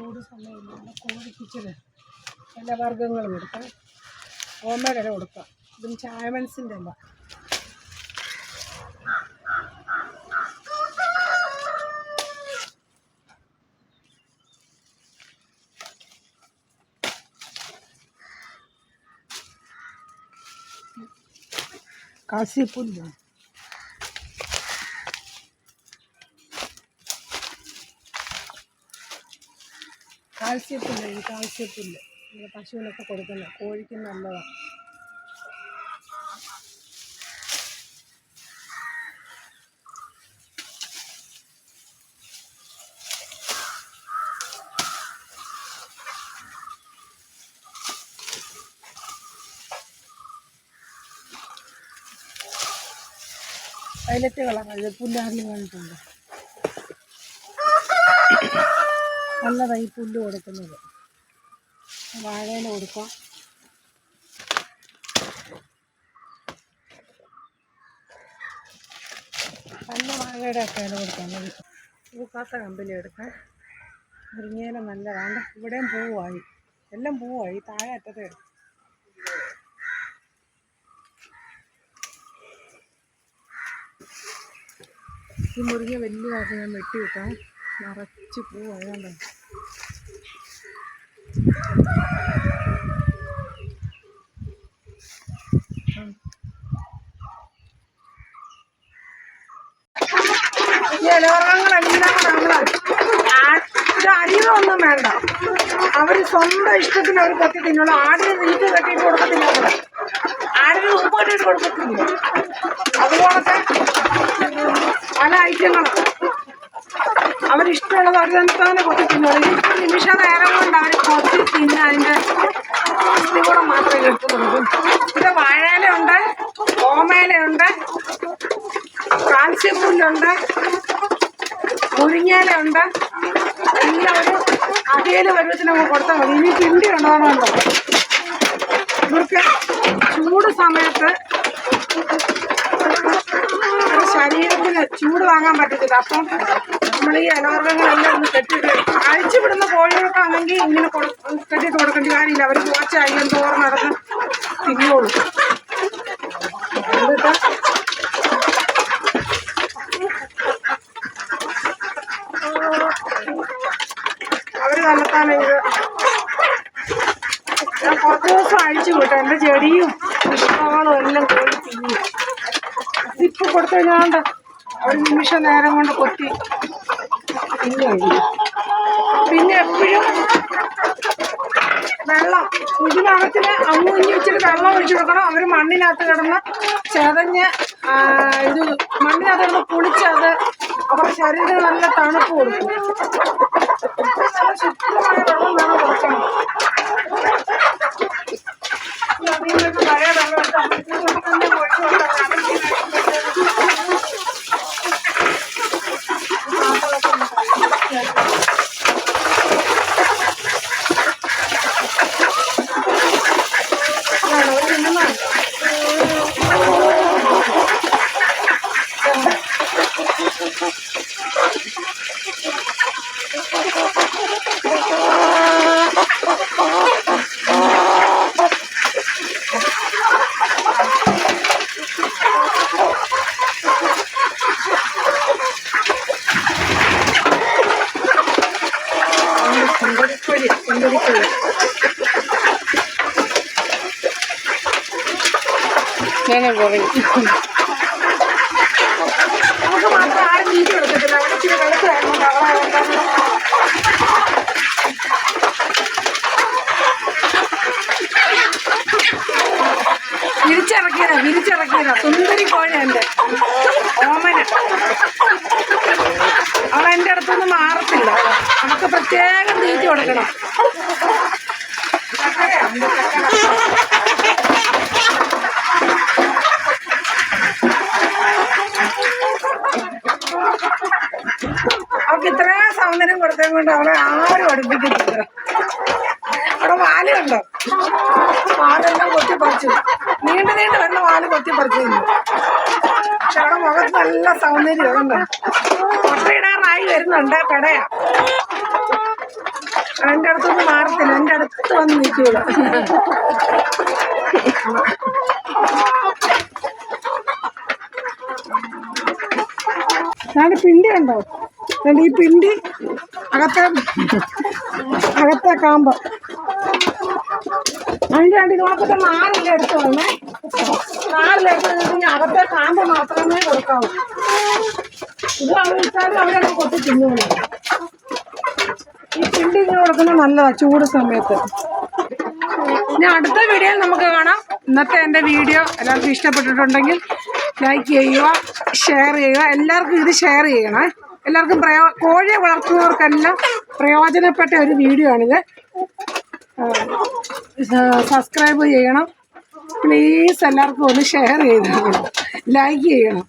ചൂട് സമയമില്ല. കോഴിപ്പിച്ചത് എല്ലാ വർഗങ്ങളും കൊടുക്കാം. ഓമയുടെ ഇല കൊടുക്കാം. ഇതും ചായമൻസിന്റെ ഇല. കാശിപ്പുല്ല്. കാൽസ്യപ്പുല്ല് ഈ കാൽസ്യത്തില്ല പശുവിനൊക്കെ കൊടുക്കുന്നത് കോഴിക്ക് നല്ലതാണ് വയലറ്റ് കളറാണ് പുല്ലാറിൽ കണ്ടിട്ടുണ്ട് നല്ലതായി പുല്ല് കൊടുക്കുന്നത്. വാഴയില കൊടുക്കാം. നല്ല വാഴയുടെ ഒക്കെ ഇല കൊടുക്കാം. പൂക്കാത്ത കമ്പനി എടുക്കാം. മുരിങ്ങയില നല്ലതാണ് ഇവിടെയും പൂവായി. എല്ലാം പൂവായി. താഴെ അറ്റത്തെ ഈ മുരിങ്ങ വലിയതാക്കി ഞാൻ വെട്ടി വെക്കാം. നിറച്ച് ഇത് അരിയൊന്നും വേണ്ട. അവർ സ്വന്തം ഇഷ്ടത്തിന് അവർ കത്തി തിന്നുള്ളൂ. ആടിന് നീറ്റ് കെട്ടിയിട്ട് കൊടുക്കത്തില്ല ആടിന് ഉപ്പ് കൊടുക്കത്തില്ല. അതുപോലത്തെ പല ഐറ്റങ്ങളും. അവരിഷ്ടമുള്ളത് അവർ തന്നെ കൊത്തി തിന്നുള്ളൂ ഈ നിമിഷ നേരം കൊണ്ട് അവർ കൊത്തി തിന്ന് അതിന്റെ കൂടെ മാത്രമേ കിട്ടുന്നുള്ളൂ. ഇത് വാഴയിലുണ്ട് ഓമയിലുണ്ട് കാൽസ്യപ്പുല്ലുണ്ട് മുരിങ്ങയിലുണ്ട് എല്ലാം ഒരു അവിയൽ പരുവത്തിന് നമുക്ക് കൊടുത്താൽ മതി. ഇനി തിണ്ടി ഉണ്ടോന്നുണ്ടോ ഇവർക്ക് ചൂട് സമയത്ത് ശരീരത്തിന് ചൂട് വാങ്ങാൻ പറ്റത്തില്ല. അപ്പം നമ്മൾ ഈ ഇലവർഗങ്ങളെല്ലാം ഒന്ന് കെട്ടിട്ട് അഴിച്ചു വിടുന്ന കോഴികൾക്കാണെങ്കിൽ ഇങ്ങനെ കൊടു- കെട്ടിട്ട് കൊടുക്കേണ്ട കാര്യമില്ല. അവർ പോച്ച അയ്യം തോറും നടന്ന് തിന്നോളൂ എന്നിട്ട്? അവർ തന്നെത്താനെ ഞാൻ കുറച്ച് ദിവസം അഴിച്ചു വിട്ടു. എന്റെ ചെടിയും പുഷ്പങ്ങളും എല്ലാം കോഴി തിന്നു ഇപ്പൊ കൊടുത്തു കഴിഞ്ഞാണ്ട് ഒരു നിമിഷം നേരം കൊണ്ട് കൊത്തി പിന്നെ എപ്പോഴും വെള്ളം ഇതിനകത്തിന് അങ്ങ് ഇഞ്ഞി ഇച്ചിരി വെള്ളം ഒഴിച്ചു കൊടുക്കണം. അവർ മണ്ണിനകത്ത് കിടന്ന് ചെതഞ്ഞ് ഇത് മണ്ണിനകത്ത് കിടന്ന് കുളിച്ചത് അവരുടെ ശരീരത്തിന് നല്ല തണുപ്പ് കൊടുക്കും നല്ല ശുദ്ധമായ വെള്ളം വേണം കൊടുക്കണം അതിനൊക്കെ പഴയ വെള്ളം എടുത്ത് അമ്പലത്തിൽ തന്നെ ഒഴിച്ചു കൊടുക്കണം വേണം ഒരു മിനിമം സുന്ദരിക്കൊഴി ഞാൻ പറയും നമുക്ക് മാത്രം ആരും ഇച്ചിരി വെളുത്തായിരുന്നു വിരിച്ചിറക്കിയതാ വിരിച്ചിറക്കിയതാ. സുന്ദരി കോഴ എന്റെ ഓമന. അടുത്തൊന്നും മാറത്തില്ല. നമുക്ക് പ്രത്യേകം കൊടുക്കണം. അവൾക്ക് ഇത്രയും സൗന്ദര്യം കൊടുത്തത് കൊണ്ട് അവളെ ആരും അടുപ്പിക്കത്തില്ല. അവിടെ വാൽ കണ്ടോ? വാലെല്ലാം കൊത്തിപ്പറിച്ചു നീണ്ടു നീണ്ടു വരുന്ന വാൽ കൊത്തിപ്പറിച്ചു. പക്ഷെ അവിടെ മുഖത്ത് നല്ല സൗന്ദര്യം കണ്ടോ കൊട്ടയിടാറായി വരുന്നുണ്ട് പെടയാ. എന്റെ അടുത്തൊന്നും മാറത്തില്ല. എന്റെ അടുത്ത് വന്ന് നിൽക്കുക ഞാൻ പിണ്ടി കണ്ടോ? ഈ പിണ്ടി അകത്തെ അകത്തെ കാമ്പ്. അതിന്റെ രണ്ട് നോക്കത്തെ നാലില എടുത്ത് വന്നേ. നാലിലെടുത്ത് കഴിഞ്ഞാൽ അകത്തെ കാമ്പ് മാത്രമേ കൊടുക്കാവൂ. ഇത് അവിടെ അവരെ കൊത്തി തിന്നുള്ളൂ ഈ ചിണ്ടി ഇങ്ങനെ കൊടുക്കുന്നത് നല്ലതാണ് ചൂട് സമയത്ത്. ഇനി അടുത്ത വീഡിയോയിൽ നമുക്ക് കാണാം. ഇന്നത്തെ എന്റെ വീഡിയോ എല്ലാവർക്കും ഇഷ്ടപ്പെട്ടിട്ടുണ്ടെങ്കിൽ ലൈക്ക് ചെയ്യുക ഷെയർ ചെയ്യുക. എല്ലാവർക്കും ഇത് ഷെയർ ചെയ്യണേ. എല്ലാവർക്കും പ്രയോ കോഴിയെ വളർത്തുന്നവർക്കെല്ലാം പ്രയോജനപ്പെട്ട ഒരു വീഡിയോ ആണിത്. സബ്സ്ക്രൈബ് ചെയ്യണം. പ്ലീസ് എല്ലാവർക്കും ഒന്ന് ഷെയർ ചെയ്ത് ലൈക്ക് ചെയ്യണം.